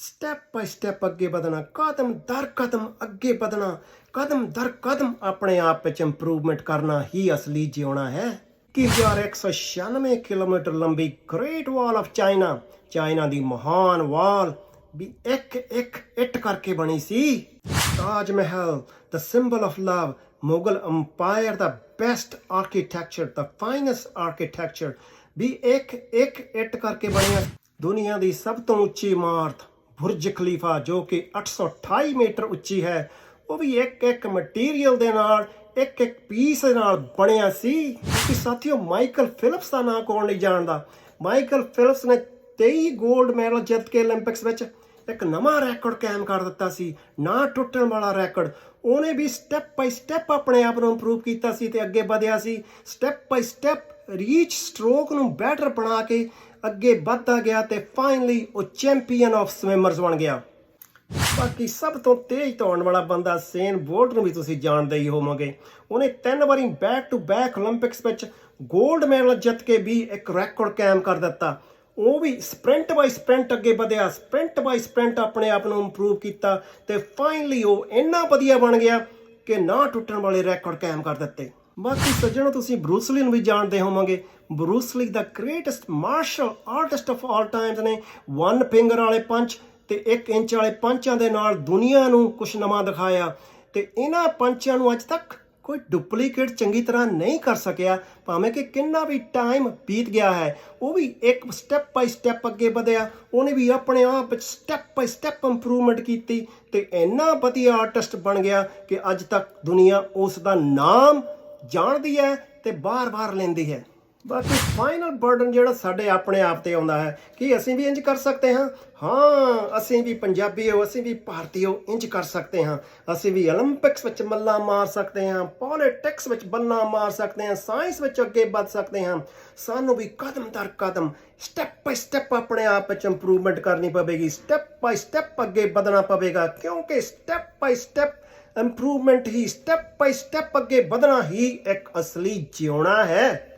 Step by step ਅੱਗੇ ਵਧਣਾ, ਕਦਮ ਦਰ ਕਦਮ ਅੱਗੇ ਵਧਣਾ, ਕਦਮ ਦਰ ਕਦਮ ਆਪਣੇ ਆਪ ਵਿੱਚ ਇੰਪਰੂਵਮੈਂਟ ਕਰਨਾ ਹੀ ਅਸਲੀ ਜਿਉਣਾ ਹੈ। ਕਿ 1196 ਕਿਲੋਮੀਟਰ ਲੰਬੀ great wall of China China ਦੀ ਮਹਾਨ ਵਾਲ ਵੀ ਇੱਕ ਇੱਕ ਇੱਟ ਕਰਕੇ ਬਣੀ ਸੀ। Taj Mahal the symbol of love Mughal empire the best architecture ਦਾ ਫਾਈਨੈਸਟ ਆਰਕੀਟੈਕਚਰ ਵੀ ਇੱਕ ਇੱਕ ਇੱਟ ਕਰਕੇ ਬਣਿਆ। ਦੁਨੀਆ ਦੀ ਸਭ ਤੋਂ ਉੱਚੀ ਇਮਾਰਤ ਬੁਰਜ ਖਲੀਫਾ ਜੋ ਕਿ 828 ਮੀਟਰ ਉੱਚੀ ਹੈ, ਉਹ ਵੀ ਇੱਕ ਇੱਕ ਮਟੀਰੀਅਲ ਦੇ ਨਾਲ, ਇੱਕ ਇੱਕ ਪੀਸ ਦੇ ਨਾਲ ਬਣਿਆ ਸੀ। ਕਿ ਸਾਥੀਓ, ਮਾਈਕਲ ਫਿਲਿਪਸ ਦਾ ਨਾਮ ਕੋਣ ਲਈ ਜਾਣਦਾ? ਮਾਈਕਲ ਫਿਲਿਪਸ ਨੇ 23 골ਡ ਮੈਡਲ ਜਿੱਤ ਕੇ 올림픽ਸ ਵਿੱਚ ਇੱਕ ਨਵਾਂ ਰੈਕੋਰਡ ਕਾਇਮ ਕਰ ਦਿੱਤਾ ਸੀ, ਨਾ ਟੁੱਟਣ ਵਾਲਾ ਰੈਕੋਰਡ ਉਹਨੇ ਵੀ ਸਟੈਪ ਬਾਈ ਸਟੈਪ ਆਪਣੇ ਆਪ ਨੂੰ ਇੰਪਰੂਵ ਕੀਤਾ ਸੀ ਤੇ ਅੱਗੇ ਵਧਿਆ ਸੀ। Step by step reach stroke ਨੂੰ ਬੈਟਰ ਬਣਾ ਕੇ ਅੱਗੇ ਵੱਧਦਾ ਗਿਆ ਤੇ ਫਾਈਨਲੀ ਉਹ ਚੈਂਪੀਅਨ ਆਫ ਸਵਿਮਰਸ ਬਣ ਗਿਆ। ਬਾਕੀ ਸਭ ਤੋਂ ਤੇਜ਼ ਦੌੜਨ ਵਾਲਾ ਬੰਦਾ ਸੇਨ ਬੋਲਟ ਨੂੰ ਵੀ ਤੁਸੀਂ ਜਾਣਦੇ ਹੀ ਹੋਵੋਗੇ। ਉਹਨੇ ਤਿੰਨ ਵਾਰੀ ਬੈਕ ਟੂ ਬੈਕ 올림픽ਸ ਵਿੱਚ 골ਡ ਮੈਡਲ ਜਿੱਤ ਕੇ ਵੀ ਇੱਕ ਰੈਕੋਰਡ ਕਾਇਮ ਕਰ ਦਿੱਤਾ। ਉਹ ਵੀ ਸਪ੍ਰਿੰਟ ਬਾਈ ਸਪ੍ਰਿੰਟ ਅੱਗੇ ਵਧਿਆ ਸਪ੍ਰਿੰਟ ਬਾਈ ਸਪ੍ਰਿੰਟ ਆਪਣੇ ਆਪ ਨੂੰ ਇੰਪਰੂਵ ਕੀਤਾ ਤੇ ਫਾਈਨਲੀ ਉਹ ਇੰਨਾ ਵਧੀਆ ਬਣ ਗਿਆ ਕਿ ਨਾ ਟੁੱਟਣ ਵਾਲੇ ਰੈਕੋਰਡ ਕਾਇਮ ਕਰ ਦਿੱਤੇ। ਬਾਕੀ ਸੱਜਣੋ, ਤੁਸੀਂ ਬਰੂਸਲੀ ਨੂੰ ਵੀ ਜਾਣਦੇ ਹੋਵੋਗੇ। Bruce Lee the greatest martial artist of all times ਨੇ ਵਨ ਫਿੰਗਰ ਵਾਲੇ ਪੰਚ ਤੇ 1 ਇੰਚ ਵਾਲੇ ਪੰਚਾਂ ਦੇ ਨਾਲ ਦੁਨੀਆ ਨੂੰ ਕੁਝ ਨਵਾਂ ਦਿਖਾਇਆ। ਤੇ ਇਹਨਾਂ ਪੰਚਾਂ ਨੂੰ ਅੱਜ ਤੱਕ ਕੋਈ ਡੁਪਲੀਕੇਟ ਚੰਗੀ ਤਰ੍ਹਾਂ ਨਹੀਂ ਕਰ ਸਕਿਆ। ਭਾਵੇਂ ਕਿ ਕਿੰਨਾ ਵੀ ਟਾਈਮ ਬੀਤ ਗਿਆ ਹੈ, ਉਹ ਵੀ ਇੱਕ ਸਟੈਪ ਬਾਈ ਸਟੈਪ ਅੱਗੇ ਵਧਿਆ। ਉਹਨੇ ਵੀ ਆਪਣੇ ਆਪ ਵਿੱਚ ਸਟੈਪ ਬਾਈ ਸਟੈਪ ਇੰਪਰੂਵਮੈਂਟ ਕੀਤੀ ਤੇ ਇੰਨਾ ਵਧੀਆ ਆਰਟਿਸਟ ਬਣ ਗਿਆ ਕਿ ਅੱਜ ਤੱਕ ਦੁਨੀਆ ਉਸ ਦਾ ਨਾਮ ਜਾਣਦੀ ਹੈ ਤੇ ਬਾਰ-ਬਾਰ ਲੈਂਦੀ ਹੈ। ਬਾਕੀ ਫਾਈਨਲ ਬਰਡਨ ਜਿਹੜਾ ਸਾਡੇ ਆਪਣੇ ਆਪ ਤੇ ਆਉਂਦਾ ਹੈ ਕਿ ਅਸੀਂ ਵੀ ਇੰਜ ਕਰ ਸਕਦੇ ਹਾਂ। ਹਾਂ, ਅਸੀਂ ਵੀ ਪੰਜਾਬੀ ਹੋ, ਅਸੀਂ ਵੀ ਭਾਰਤੀ ਹੋ, ਇੰਜ ਕਰ ਸਕਦੇ ਹਾਂ। ਅਸੀਂ ਵੀ 올림픽ਸ ਵਿੱਚ ਮੱਲਾ ਮਾਰ ਸਕਦੇ ਹਾਂ ਪੋਲਿਟਿਕਸ ਵਿੱਚ ਬੰਨਾ ਮਾਰ ਸਕਦੇ ਹਾਂ ਸਾਇੰਸ ਵਿੱਚ ਅੱਗੇ ਵੱਧ ਸਕਦੇ ਹਾਂ। ਸਾਨੂੰ ਵੀ ਕਦਮ ਦਰ ਕਦਮ ਸਟੈਪ ਬਾਈ ਸਟੈਪ ਆਪਣੇ ਆਪ ਵਿੱਚ ਇੰਪਰੂਵਮੈਂਟ ਕਰਨੀ ਪਵੇਗੀ। ਸਟੈਪ ਬਾਈ ਸਟੈਪ ਅੱਗੇ ਵਧਣਾ ਪਵੇਗਾ, ਕਿਉਂਕਿ ਸਟੈਪ ਬਾਈ ਸਟੈਪ ਇੰਪਰੂਵਮੈਂਟ ਹੀ ਸਟੈਪ ਬਾਈ ਸਟੈਪ ਅੱਗੇ ਵਧਣਾ ਹੀ ਇੱਕ ਅਸਲੀ ਜਿਉਣਾ ਹੈ।